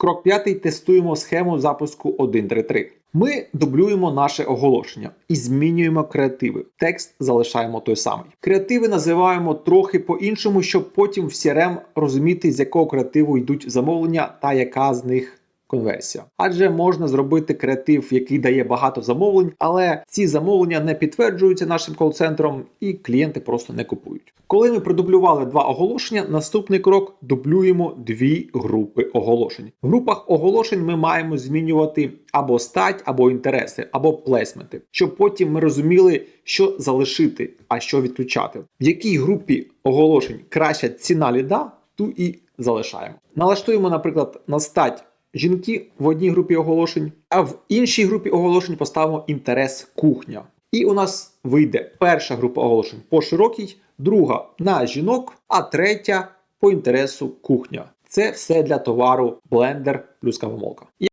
Крок п'ятий тестуємо схему запуску 1.3.3. Ми дублюємо наше оголошення і змінюємо креативи. Текст залишаємо той самий. Креативи називаємо трохи по-іншому, щоб потім в CRM розуміти, з якого креативу йдуть замовлення та яка з них конверсія. Адже можна зробити креатив, який дає багато замовлень, але ці замовлення не підтверджуються нашим кол-центром, і клієнти просто не купують. Коли ми продублювали два оголошення, наступний крок дублюємо дві групи оголошень. В групах оголошень ми маємо змінювати або стать, або інтереси, або плесменти, щоб потім ми розуміли, що залишити, а що відключати. В якій групі оголошень краща ціна ліда, ту і залишаємо. Налаштуємо, наприклад, на стать жінки в одній групі оголошень, а в іншій групі оголошень поставимо інтерес кухня. І у нас вийде перша група оголошень по широкій, друга на жінок, а третя по інтересу кухня. Це все для товару блендер плюс кавомолка.